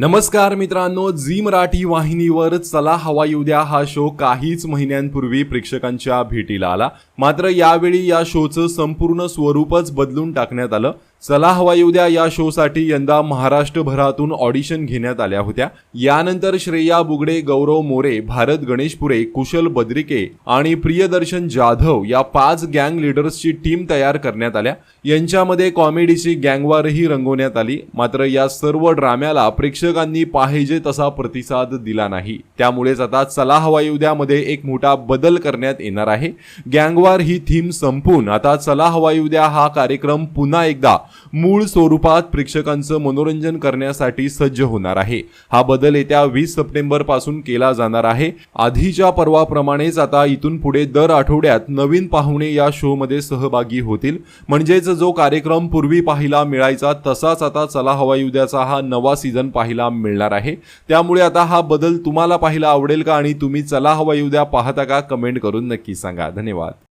नमस्कार मित्रांनो झी मराठी वाहिनीवर चला हवा येऊ द्या हा शो काहीच महिन्यांपूर्वी प्रेक्षकांच्या भेटीला आला. मात्र यावेळी या शोचं संपूर्ण स्वरूपच बदलून टाकण्यात आलं. चला हवा येऊ द्या या शोसाठी यंदा महाराष्ट्रभरातून ऑडिशन घेण्यात आल्या होत्या. यानंतर श्रेया बुगडे गौरव मोरे भारत गणेशपुरे कुशल बद्रिके आणि प्रियदर्शन जाधव या पाच गँग लिडर्सची टीम तयार करण्यात आल्या. यांच्यामध्ये कॉमेडीची गँगवारही रंगवण्यात आली. मात्र या सर्व ड्राम्याला प्रेक्षकांनी पाहिजे तसा प्रतिसाद दिला नाही. त्यामुळेच आता चला हवा येऊ द्यामध्ये एक मोठा बदल करण्यात येणार आहे. गँगवार ही थीम संपून आता चला हवा येऊ द्या हा कार्यक्रम पुन्हा एकदा मूळ स्वरूपात प्रेक्षकांचं मनोरंजन करण्यासाठी सज्ज होणार आहे. हा बदल येत्या वीस सप्टेंबरपासून केला जाणार आहे. आधीच्या पर्वाप्रमाणेच आता इथून पुढे दर आठवड्यात नवीन पाहुणे या शो मध्ये सहभागी होतील. म्हणजेच जो कार्यक्रम पूर्वी पाहायला मिळायचा तसाच आता चला हवाई उद्याचा हा नवा सीझन पाहायला मिळणार आहे. त्यामुळे आता हा बदल तुम्हाला पाहायला आवडेल का आणि तुम्ही चला हवाई उद्या पाहता का कमेंट करून नक्की सांगा. धन्यवाद.